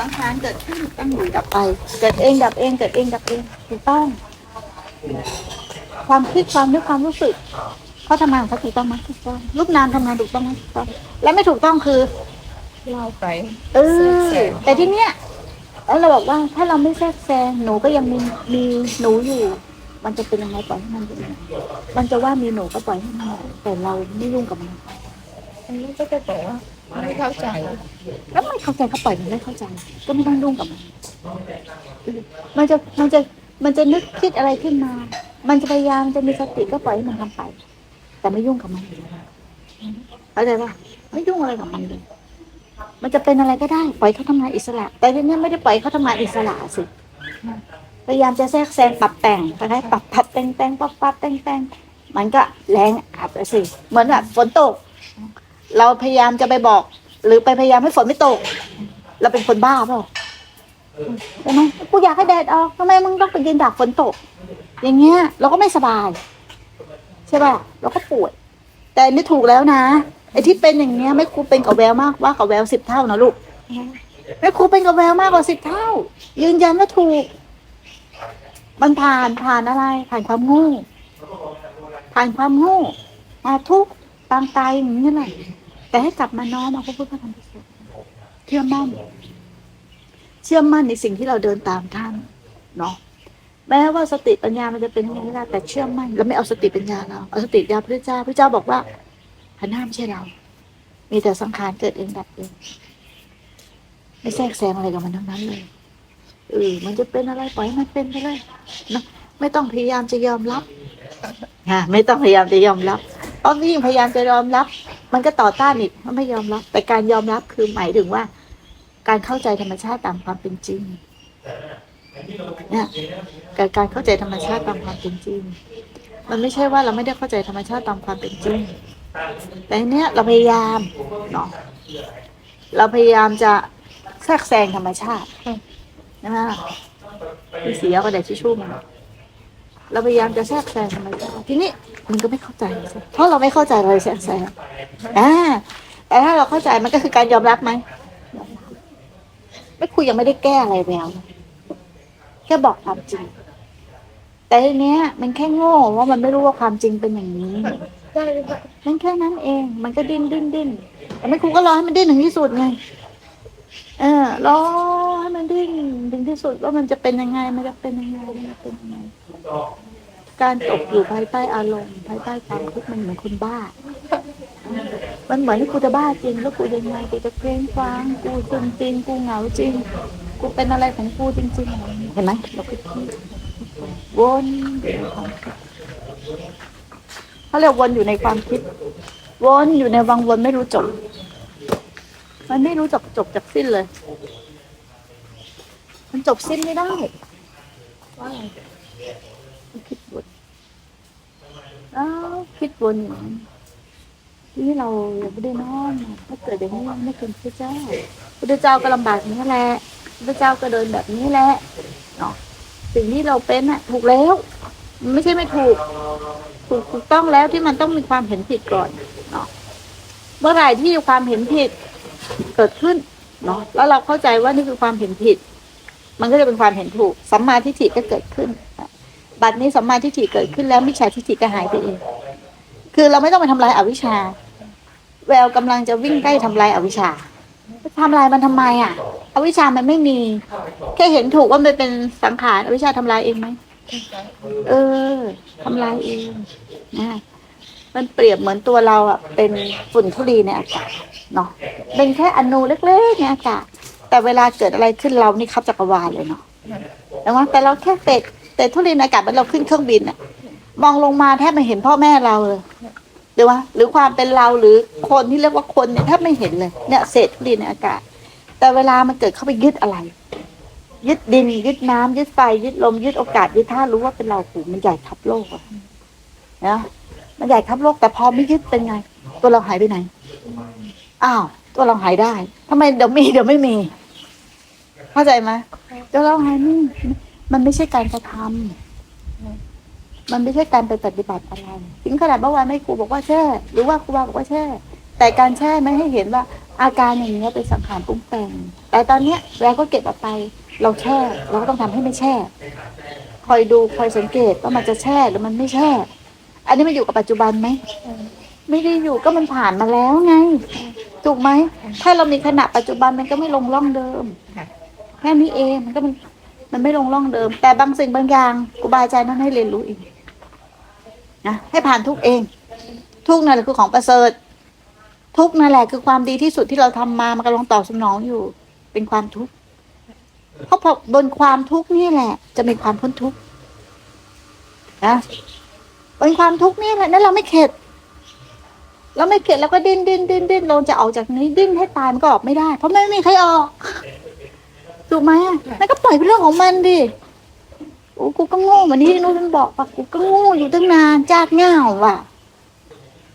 สังขารเกิดขึ้นตั้งอยู่ดับไป เกิดเองดับเองเกิดเองดับเองถูกต้อง ความคิดความนึกความรู้สึกเขาทำงานของเขาถูกต้องไหมถูกต้องรูปนามทำงานถูกต้องไหมถูกต้อง และไม่ถูกต้องคือเล่าไปเออแต่ที่เนี้ยแล้วเราบอกว่าถ้าเราไม่แทรกแซงหนูก็ยังมีมีหนูอยู่ มันจะเป็นยังไงปล่อยให้มันเป็นยังไงมันจะว่ามีหนูก็ปล่อยให้มันแต่เราไม่ยุ่งกับมันอันนี้ก็จะบอกว่า ไม่เข้าใจ แล้วไม่เข้าใจก็ปล่อยมันไม่เข้าใจ ก็ไม่ต้องยุ่งกับมันมันจะมันจะมันจะนึกคิดอะไรขึ้นมา มันจะพยายามจะมีสติก็ปล่อยให้มันทำไป แต่ไม่ยุ่งกับมันเข้าใจปะไม่ยุ่งอะไรกับมันเลยมันจะเป็นอะไรก็ได้ปล่อยเขาทำงานอิสระ แต่ทีเนี้ยไม่ได้ปล่อยเขาทำงานอิสระสิพยายามจะแทรกแซงปรับแต่งไปได้ปรับปรับแต่งแต่งปรับปรับแต่งแต่งมันก็แรงอับไปสิเหมือนแบบฝนตก เราพยายามจะไปบอก หรือไปพยายามให้ฝนไม่ตก เราเป็นคนบ้าเปล่าใช่ไหมกูอยากให้แดดออกทำไมมึงต้องไปยืนดักฝนตก อย่างเงี้ย เราก็ไม่สบาย ใช่ป่ะเราก็ป่วย แต่นี่ถูกแล้วนะไอ้ที่เป็นอย่างเงี้ยไม่ครูเป็นกับแววมากว่ากับแววสิบเท่านะลูกไม่ครูเป็นกับแววมากกว่าสิบเท่า ยืนยันว่าถูกมันผ่านผ่านอะไร ผ่านความโงูผ่านความโงูมาทุกข์ตามตายอย่างนี้แหละ แต่ให้กลับมาน้อมมาพระพุทธพระธรรมพระสงฆ์เชื่อมั่น เชื่อมั่นในสิ่งที่เราเดินตามท่านเนาะแม้ว่าสติปัญญามันจะเป็นยังไงก็ได้แต่เชื่อมั่นเราไม่เอาสติปัญญาเราเอาสติปัญญาพระเจ้าพระเจ้าบอกว่าขันห้าไม่ใช่เรา มีแต่สังขารเกิดเองดับเองไม่แทรกแซงอะไรกับมันทั้งนั้นเลยเออมันจะเป็นอะไรปล่อยให้มันเป็นไปเลยนะไม่ต้องพยายามจะยอมรับฮะไม่ต้องพยายามจะยอมรับเพราะยิ่งพยายามจะยอมรับ มันก็ต่อต้านอีกมันไม่ยอมรับ แต่การยอมรับคือหมายถึงว่า การเข้าใจธรรมชาติตามความเป็นจริงเนี่ยการการเข้าใจธรรมชาติตามความเป็นจริง มันไม่ใช่ว่าเราไม่ได้เข้าใจธรรมชาติตามความเป็นจริง แต่อันเนี้ยเราพยายามเนาะเราพยายามจะแทรกแซงธรรมชาติใช่ไหมมีเสียกระดาษทิชชู่มา เราพยายามจะแทรกแซงธรรมชาทีนี้มันก็ไม่เข้าใจ เพราะเราไม่เข้าใจเราเลยแทรกแซงอ่าแต่ถ้าเราเข้าใจมันก็คือการยอมรับไหมยอมรับไม่คุยยังไม่ได้แก้อะไรแล้วแค่บอกความจริง แต่ทีเนี้ย มันแค่โง่ว่ามันไม่รู้ว่าความจริงเป็นอย่างนี้มันแค่นั้นเอง มันก็ดิ้นดิ้นดิ้นแต่ไม่ครูก็รอให้มันดิ้นถึงที่สุดไง เออรอให้มันดิ้นถึงที่สุดว่ามันจะเป็นยังไง มันจะเป็นยังไงมันจะเป็นยังไง การตกอยู่ภายใต้อารมณ์ภายใต้ความทุกข์มันเหมือนคนบ้า มันเหมือนที่กูจะบ้าจริงแล้วกูยังไงกูจะเคว้งคว้างกูซึมจริงกูเหงาจริง กูเป็นอะไรของกูจริงๆเห็นไหมเราคิดวนอยู่ในความคิดเขาเรียกวนอยู่ในความคิด วนอยู่ในวังวนไม่รู้จบ มันไม่รู้จบจบจากสิ้นเลย มันจบสิ้นไม่ได้ว่าไรมันคิดวนอ้าวคิดวนอย่างนั้นทีนี้เรายังไม่ได้นอนถ้าเกิดอย่างนี้ไม่เป็นพระเจ้าพระเจ้าก็ลำบากอย่างนี้แหละพระเจ้าก็เดินแบบนี้แหละเนาะสิ่งที่เราเป็นน่ะถูกแล้วมันไม่ใช่ไม่ถูก ถูกถูกต้องแล้วที่มันต้องมีความเห็นผิดก่อนเนาะเมื่อไหร่ที่ความเห็นผิด เกิดขึ้นเนาะแล้วเราเข้าใจว่านี่คือความเห็นผิด มันก็จะเป็นความเห็นถูกสัมมาทิฏฐิก็เกิดขึ้นบัดนี้สัมมาทิฏฐิเกิดขึ้นแล้วมิจฉาทิฏฐิก็หายไปเองคือเราไม่ต้องไปทำลายอวิชชา แววกำลังจะวิ่งใกล้ทำลายอวิชชาทำลายมันทำไมอะ อวิชชามันไม่มี แค่เห็นถูกว่ามันเป็นสังขารอวิชชาทำลายเองไหมเออทำลายเองนะ มันเปรียบเหมือนตัวเราอะเป็นฝุ่นทุลีในอากาศเนาะเป็นแค่อนูเล็กๆในอากาศแต่เวลาเกิดอะไรขึ้นเรานี่ครับจักรวาลเลยเนาะแต่ว่าแต่เราแค่เตะเตะทุลีในอากาศเหมันเราขึ้นเครื่องบินอะมองลงมาแทบไม่เห็นพ่อแม่เราเลยหรือว่า หรือความเป็นเราหรือคนที่เรียกว่าคนเนี่ยแทบไม่เห็นเลยเนี่ยเศษทุลีในอากาศ แต่เวลามันเกิดเข้าไปยึดอะไร ยึดดินยึดน้ำยึดไฟยึดลมยึดโอกาสยึดท่ารู้ว่าเป็นเราผูมันใหญ่ทับโลกอะนะ มันใหญ่ทับโลกแต่พอไม่ยึดเป็นไง ตัวเราหายไปไหนอ้าวตัวเราหายได้ทำไมเดี๋ยวมีเดี๋ยวไม่มี เข้าใจไหมตัวเราหายนี่มันไม่ใช่การกระทำมันไม่ใช่การไปปฏิบัติอะไรถึงขนาดเมื่อวานไม่ครูบอกว่าแช่ หรือว่าครูบาบอกว่าแช่ แต่การแช่ไม่ให้เห็นว่าอาการอย่างนี้เป็นสังขารปรุงแต่งแต่ตอนเนี้ยเราก็เก็บออกไป เราแช่ เราก็ต้องทำให้ไม่แช่ คอยดูคอยสังเกตว่ามันจะแช่หรือมันไม่แช่ อันนี้มันอยู่กับปัจจุบันไหมไม่ได้อยู่ก็มันผ่านมาแล้วไง ถูกไหม ถ้าเรามีขณะปัจจุบันมันก็ไม่ลงร่องเดิมค่ะแค่นี้เองมันก็มันมันไม่ลงร่องเดิม แต่บางสิ่งบางอย่างครูบาอาจารย์นั้นให้เรียนรู้เองนะให้ผ่านทุกข์เอง ทุกข์นั่นแหละคือของประเสริฐ ทุกข์นั่นแหละคือความดีที่สุดที่เราทำมามันกำลังตอบสนองอยู่ เป็นความทุกข์เพราะพอบนความทุกข์นี่แหละ จะมีความพ้นทุกข์นะ บนความทุกข์นี่แหละนั่นเราไม่เข็ดเราไม่เข็ดแล้วก็ดิ้นดิ้นดิ้นดิ้นเราจะออกจากนี้ดิ้นให้ตายมันก็ออกไม่ได้ เพราะไม่มีใครออกถูกไหมอะนั่นก็ปล่อยเป็นเรื่องของมันดิโอ้กูก็โง่เหมือนที่นู้นมันบอกปะกูก็โง่อยู่ตั้งนานจากเหงาว่ะ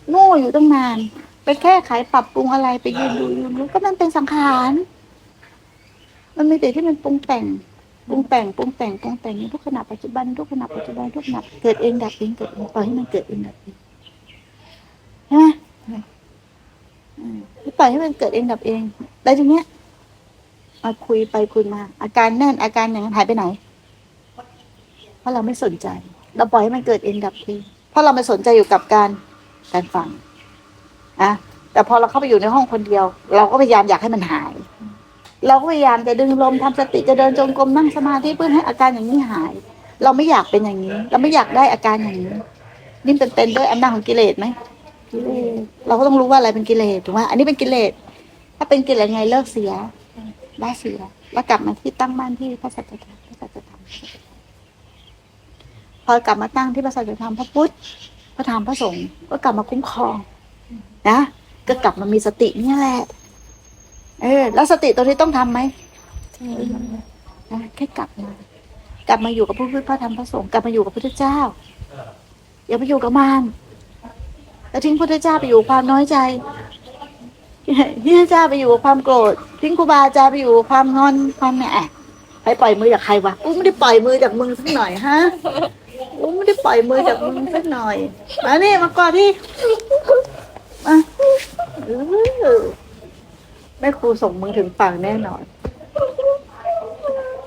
โง่อยู่ตั้งนานไปแค่ไขปรับปรุงอะไรไปยืนดูยืนดูก็มันเป็นสังขาร มันมีแต่ที่มันปรุงแต่ง ปรุงแต่งปรุงแต่งปรุงแต่งในทุกขณะปัจจุบันทุกขณะปัจจุบันทุกขณะเกิดเองดับเองเกิดเองปล่อยให้มันเกิดเองดับเองใช่ไหมปล่อยให้มันเกิดเองดับเองแล้วทีเนี้ยมาคุยไปคุยมา อาการแน่นอาการอย่างนั้นหายไปไหน เพราะเราไม่สนใจ เราปล่อยให้มันเกิดเองดับเองเพราะเราไม่สนใจอยู่กับการการฟังอะแต่พอเราเข้าไปอยู่ในห้องคนเดียว เราก็พยายามอยากให้มันหาย เราก็พยายามจะดึงลมทำสติจะเดินจงกรมนั่งสมาธิเพื่อให้อาการอย่างนี้หาย เราไม่อยากเป็นอย่างนี้ เราไม่อยากได้อาการอย่างนี้นี่เป็นเป็นด้วยอำนาจของกิเลสไหมกิเลสเราก็ต้องรู้ว่าอะไรเป็นกิเลสถูกไหมอันนี้เป็นกิเลสถ้าเป็นกิเลสไงเลิกเสียได้เสียแล้วกลับมาที่ตั้งบ้านที่พระสัจธรรมพระสัจธรรมพอกลับมาตั้งที่พระสัจธรรมพระพุทธพระธรรมพระสงฆ์ก็กลับมาคุ้มครองนะก็กลับมามีสติเนี่ยแหละ เออ แล้วสติตัวนี้ต้องทำไหมนะแค่กลับมากลับมาอยู่กับพระพุทพระธรรมพระสงฆ์กลับมาอยู่กับพระพุทธเจ้าอย่าไปอยู่กับมารแล้วทิ้งพระพุทธเจ้าไปอยู่ความน้อยใจทิ้งพระเจ้าไปอยู่ความโกรธทิ้งครูบาอาจารย์ไปอยู่ความงอนความแหน่ไปปล่อยมือจากใครวะกูไม่ได้ปล่อยมือจากมึงสักหน่อยฮะกูไม่ได้ปล่อยมือจากมึงสักหน่อยมานี่มากอดที่มา แม่ครูส่งมึงถึงฝั่งแน่นอน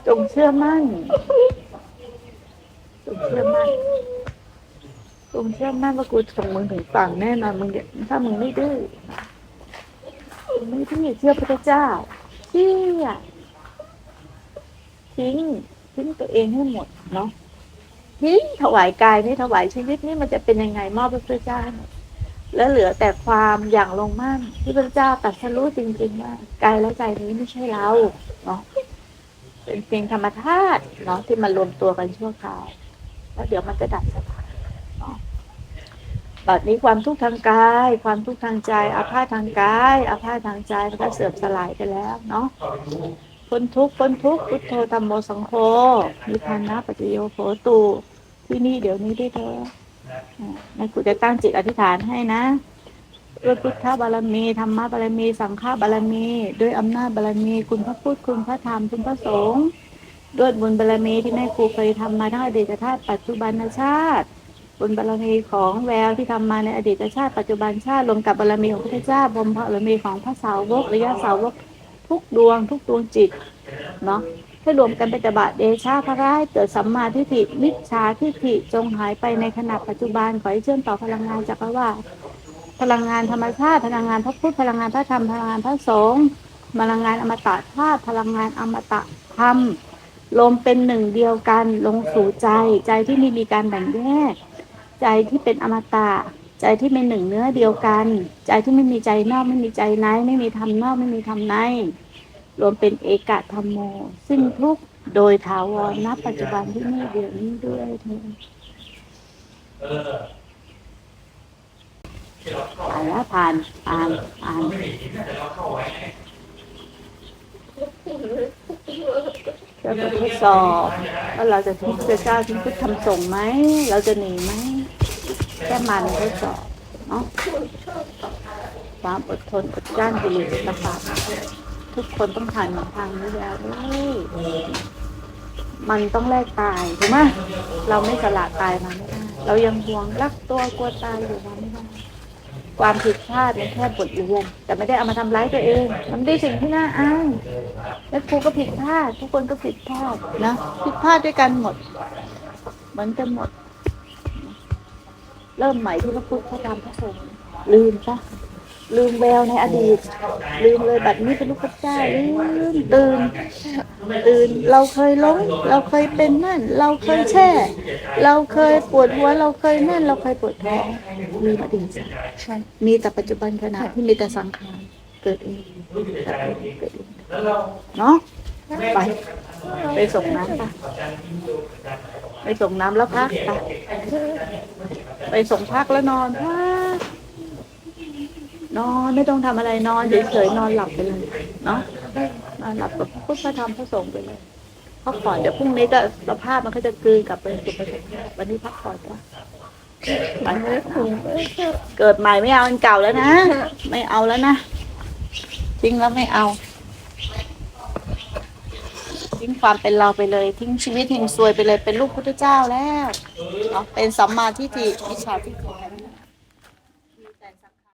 จงเชื่อมั่น จงเชื่อมั่น จงเชื่อมั่นว่ากูส่งมึงถึงฝั่งแน่นอนมึงเดี๋ยวถ้ามึงไม่ดื้อมึงไม่ที่เชื่อพระเจ้าเชื่อทิ้งทิ้งตัวเองให้หมดเนาะทิ้งถวายกายนี่ถวายชีวิตนี่มันจะเป็นยังไงมอบพระเจ้าให้หมด แล้วเหลือแต่ความอย่างลงมั่นที่พระเจ้าตรัดสรู้จริงๆว่ากายและใจนี้ไม่ใช่เราเนาะเป็นเพียงธรรมธาตุเนาะที่มารวมตัวกันชั่วคราวแล้วเดี๋ยวมันจะดับสภาพเนาะบัดนี้ความทุกข์ทางกาย ความทุกข์ทางใจอาพาธทางกายอาพาธทางใจมันก็เสื่อมสลายไปแล้วเนาะพ้นทุกข์พ้นทุกข์พุทโธธรรมโมสังโฆนิพพานะปัจจโยโหตูที่นี่เดี๋ยวนี้ได้เถอะ อ่าแม่ครูจะตั้งจิตอธิษฐานให้นะด้วยพุทธบารมีธรรมบารมี สังฆบารมี ด้วยอำนาจบารมี คุณพระพุทธคุณพระธรรมคุณพระสงฆ์ด้วยบุญบารมีที่แม่ครูเคยทำมาทั้งอดีตชาติปัจจุบันชาติ บุญบารมีของแววที่ทำมาในอดีตชาติปัจจุบันชาติรวมกับบารมีของพระเจ้าบรมบารมีของพระสาวกริยะสาวกทุกดวง ทุกดวงจิตเนาะ ให้รวมกันเป็นตบะเดชาพระร้ายเกิดสัมมาทิฏฐิมิจฉาทิฏฐิจงหายไปในขณะปัจจุบันขอให้เชื่อมต่อพลังงานจักรวาลพลังงานธรรมชาติพลังงานพระพุทธพลังงานพระธรรมพลังงานพระสงฆ์พลังงานอมตะธาตุพลังงานอมตะธรรมรวมเป็นหนึ่งเดียวกันลงสู่ใจ ใจที่ไม่มีการแบ่งแยก ใจที่เป็นอมตะ ใจที่เป็นหนึ่งเนื้อเดียวกัน ใจที่ไม่มีใจนอกไม่มีใจในไม่มีธรรมนอกไม่มีธรรมใน รวมเป็นเอกธรรมโม ซึ่งทุกโดยถาวรณปัจจุบันที่นี่เดี๋ยวนี้ด้วยเถิดอ่านแล้วผ่านอ่านอ่านเราจะทดสอบว่าเราจะทิ้งพระเจ้าทิ้งพุทธธรรมส่งฆ์ไหม เราจะหนีไหมแค่มันทดสอบเนาะความอดทนอดกลั้นกิเลสต่า ทุกคนต้องผ่านทางนี้แล้วเว้ยมันต้องแลกตายถูกไหมเราไม่สละตายมาไม่ได้เรายังห่วงรักตัวกลัวตายอยู่มาไม่ได้ความผิดพลาดมันแค่บทเรียน แต่ไม่ได้เอามาทำร้ายตัวเอง มันไม่ได้สิ่งที่น่าอายแล้วครูก็ผิดพลาด ทุกคนก็ผิดพลาดนะผิดพลาดด้วยกันหมดเหมือนกันหมด เริ่มใหม่ที่พระพุทธพระธรรมพระสงฆ์ลืมซะ ลืมแววในอดีต ลืมเลยแบบนี้เป็นลูกพระเจ้าลืมตื่นตื่นเราเคยหลงเราเคยเป็นนั่น เราเคยแช่ เราเคยปวดหัวเราเคยนั่น เราเคยปวดท้องลืมอดีตซะใช่มีแต่ปัจจุบันขณะที่มีแต่สังขารเกิดเองดับเองเกิดเองเนาะไปไปส่งน้ำปะไปส่งน้ำแล้วพักไปไปส่งพักแล้วนอนพัก นอนไม่ต้องทำอะไรนอนเฉยๆนอนหลับไปเลยเนาะนอนหลับกับพุทธธรรมพระสงฆ์ไปเลยพักผ่อนเดี๋ยวพรุ่งนี้ก็สภาพมันก็จะกลืนกลับไปสู่ประสรณ์วันนี้พักผ่อนก่อนไปไม่ถูกไม่ถูกเกิดใหม่ไม่เอาอันเก่าแล้วนะ ไม่เอาแล้วนะทิ้งแล้วไม่เอาทิ้งความเป็นเราไปเลย ทิ้งชีวิตเฮงซวยไปเลยเป็นลูกพุทธเจ้าแล้วเนาะเป็นสัมมาทิฏฐิวิชาทิฏฐิ